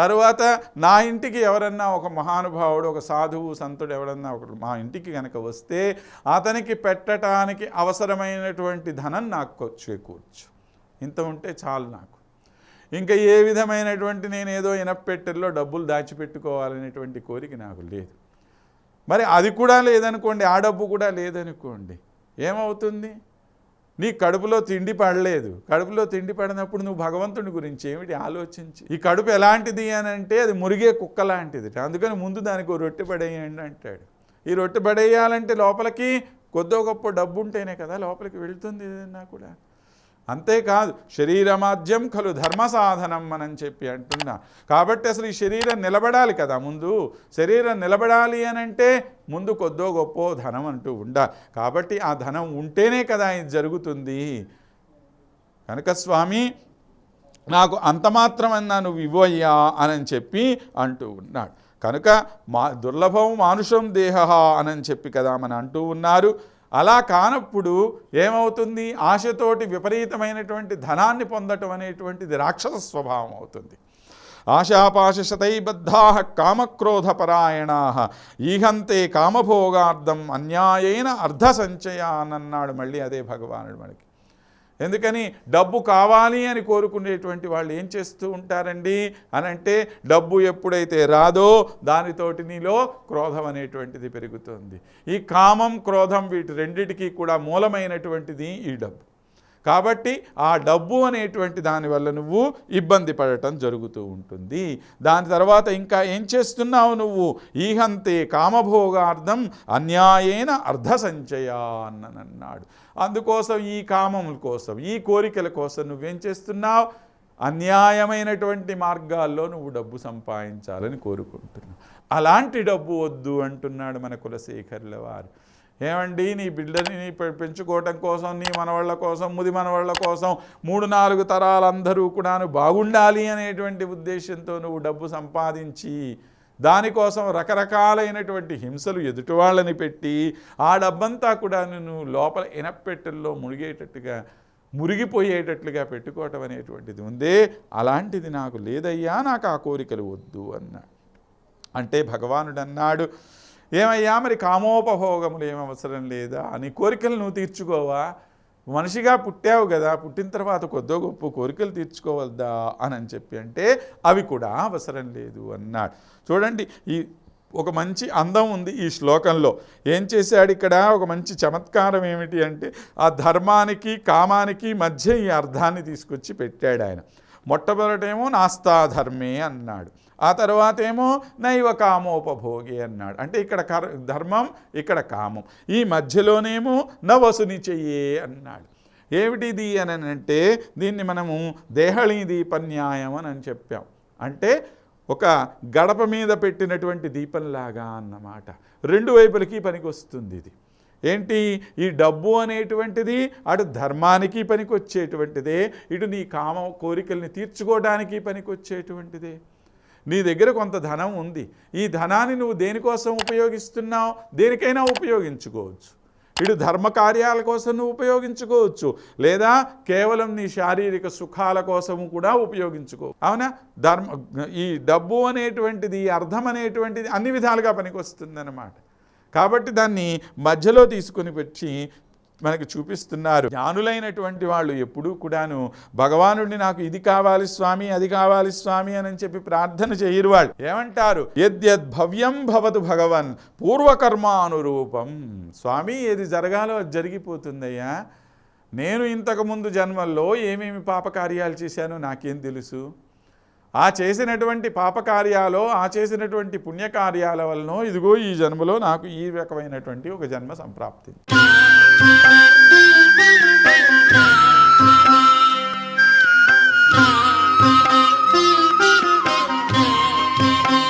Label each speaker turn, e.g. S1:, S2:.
S1: తర్వాత నా ఇంటికి ఎవరన్నా ఒక మహానుభావుడు ఒక సాధువు సంతుడు ఎవరన్నా ఒకడు మా ఇంటికి కనుక వస్తే అతనికి పెట్టడానికి అవసరమైనటువంటి ధనం నాకు చేకూర్చు ఇంత ఉంటే చాలు నాకు. ఇంకా ఏ విధమైనటువంటి నేను ఏదో ఇనప్పెట్టెల్లో డబ్బులు దాచిపెట్టుకోవాలనేటువంటి కోరిక నాకు లేదు. మరి అది కూడా లేదనుకోండి ఆ డబ్బు కూడా లేదనుకోండి ఏమవుతుంది? నీ కడుపులో తిండి పడలేదు. కడుపులో తిండి పడినప్పుడు నువ్వు భగవంతుని గురించి ఏమిటి ఆలోచించి? ఈ కడుపు ఎలాంటిది అని అంటే అది మురిగే కుక్క లాంటిది అందుకని ముందు దానికి రొట్టె పడేయండి అంటాడు. ఈ రొట్టె పడేయాలంటే లోపలికి కొద్దో గొప్ప డబ్బు ఉంటేనే కదా లోపలికి వెళ్తుంది ఏదన్నా కూడా. అంతేకాదు శరీరమాద్యం కలు ధర్మ సాధనం అని చెప్పి అంటున్నా. కాబట్టి అసలు ఈ శరీరం నిలబడాలి కదా ముందు. శరీరం నిలబడాలి అని అంటే ముందు కొద్దో గొప్పో ధనం అంటూ ఉండాలి. కాబట్టి ఆ ధనం ఉంటేనే కదా ఇది జరుగుతుంది. కనుక స్వామి నాకు అంత మాత్రమన్నా నువ్వు ఇవ్వయ్యా అని చెప్పి అంటూ ఉన్నాడు. కనుక మా దుర్లభం మానుషం దేహ అని చెప్పి కదా మన అంటూ ఉన్నారు. అలా కానప్పుడు ఏమవుతుంది? ఆశతోటి విపరీతమైనటువంటి ధనాన్ని పొందటం అనేటువంటిది రాక్షస స్వభావం అవుతుంది. ఆశాపాశతైబద్ధా కామక్రోధపరాయణా. ఈహంతే కామభోగార్థం అన్యాయైన అర్ధ సంచయానన్నాడు మళ్ళీ అదే భగవానుడు మనకి. ఎందుకని డబ్బు కావాలి అని కోరుకునేటువంటి వాళ్ళు ఏం చేస్తూ ఉంటారండి అని అంటే డబ్బు ఎప్పుడైతే రాదో దానితోటి నీలో క్రోధం అనేటువంటిది పెరుగుతుంది. ఈ కామం క్రోధం వీటి రెండిటికీ కూడా మూలమైనటువంటిది ఈ డబ్బు. కాబట్టి ఆ డబ్బు అనేటువంటి దానివల్ల నువ్వు ఇబ్బంది పడటం జరుగుతూ ఉంటుంది. దాని తర్వాత ఇంకా ఏం చేస్తున్నావు నువ్వు? ఈహంతే కామభోగార్థం అన్యాయేన అర్ధ సంచయా అన్నాడు అందుకోసం ఈ కామముల కోసం ఈ కోరికల కోసం నువ్వేం చేస్తున్నావు? అన్యాయమైనటువంటి మార్గాల్లో నువ్వు డబ్బు సంపాదించాలని కోరుకుంటున్నావు. అలాంటి డబ్బు వద్దు అంటున్నాడు మన కులశేఖరుల వారు. ఏమండి నీ బిడ్డని పె- పెంచుకోవటం కోసం నీ మనవాళ్ళ కోసం ముది మనవాళ్ళ కోసం మూడు నాలుగు తరాలందరూ కూడాను బాగుండాలి అనేటువంటి ఉద్దేశంతో నువ్వు డబ్బు సంపాదించి దానికోసం రకరకాలైనటువంటి హింసలు ఎదుటి వాళ్ళని పెట్టి ఆ డబ్బంతా కూడా నువ్వు లోపల ఇనప్పెట్టెల్లో మునిగేటట్టుగా మురిగిపోయేటట్లుగా పెట్టుకోవటం అనేటువంటిది ఉందే. అలాంటిది నాకు లేదయ్యా నాకు ఆ కోరికలు వద్దు అన్నాడు. అంటే భగవానుడు అన్నాడు ఏమయ్యా? మరి కామోపభోగములు ఏమి అవసరం లేదా? అని కోరికలు నువ్వు తీర్చుకోవా? మనిషిగా పుట్టావు కదా పుట్టిన తర్వాత కొద్దో గొప్ప కోరికలు తీర్చుకోవద్దా అని అని చెప్పి అంటే అవి కూడా అవసరం లేదు అన్నాడు. చూడండి ఈ ఒక మంచి అందం ఉంది ఈ శ్లోకంలో. ఏం చేశాడు ఇక్కడ? ఒక మంచి చమత్కారం ఏమిటి అంటే ఆ ధర్మానికి కామానికి మధ్య ఈ అర్థాన్ని తీసుకొచ్చి పెట్టాడు ఆయన. మొట్టమొదటేమో నాస్తా ధర్మే అన్నాడు. ఆ తర్వాత ఏమో నైవ కామోపభోగి అన్నాడు. అంటే ఇక్కడ కర్ ధర్మం ఇక్కడ కామం. ఈ మధ్యలోనేమో నవసుని చెయ్యే అన్నాడు. ఏమిటిది అని అంటే దీన్ని మనము దేహళీ దీపన్యాయం అని అని చెప్పాం. అంటే ఒక గడప మీద పెట్టినటువంటి దీపంలాగా అన్నమాట. రెండు వైపులకి పనికి వస్తుంది ఇది. ఏంటి? ఈ డబ్బు అనేటువంటిది అటు ధర్మానికి పనికొచ్చేటువంటిదే ఇటు నీ కామ కోరికల్ని తీర్చుకోవడానికి పనికొచ్చేటువంటిదే. నీ దగ్గర కొంత ధనం ఉంది. ఈ ధనాన్ని నువ్వు దేనికోసం ఉపయోగిస్తున్నావు? దేనికైనా ఉపయోగించుకోవచ్చు. ఇటు ధర్మ కార్యాల కోసం నువ్వు ఉపయోగించుకోవచ్చు. లేదా కేవలం నీ శారీరక సుఖాల కోసము కూడా ఉపయోగించుకో. అవునా? ధర్మ ఈ డబ్బు అనేటువంటిది అర్థం అనేటువంటిది అన్ని విధాలుగా పనికొస్తుందన్నమాట. కాబట్టి దాన్ని మధ్యలో తీసుకుని వచ్చి మనకు చూపిస్తున్నారు. జ్ఞానులైనటువంటి వాళ్ళు ఎప్పుడూ కూడాను భగవానుడిని నాకు ఇది కావాలి స్వామి అది కావాలి స్వామి అని చెప్పి ప్రార్థన చేయరు వాళ్ళు ఏమంటారు? యద్యద్ భవ్యం భవతు భగవన్ పూర్వకర్మానురూపం. స్వామి ఏది జరగాలో అది జరిగిపోతుందయ్యా. నేను ఇంతకుముందు జన్మల్లో ఏమేమి పాపకార్యాలు చేశానో నాకేం తెలుసు? ఆ చేసినటువంటి పాపకార్యాలో ఆ చేసినటువంటి పుణ్యకార్యాల వలన ఇదిగో ఈ జన్మలో నాకు ఈ రకమైనటువంటి ఒక జన్మ సంప్రాప్తి.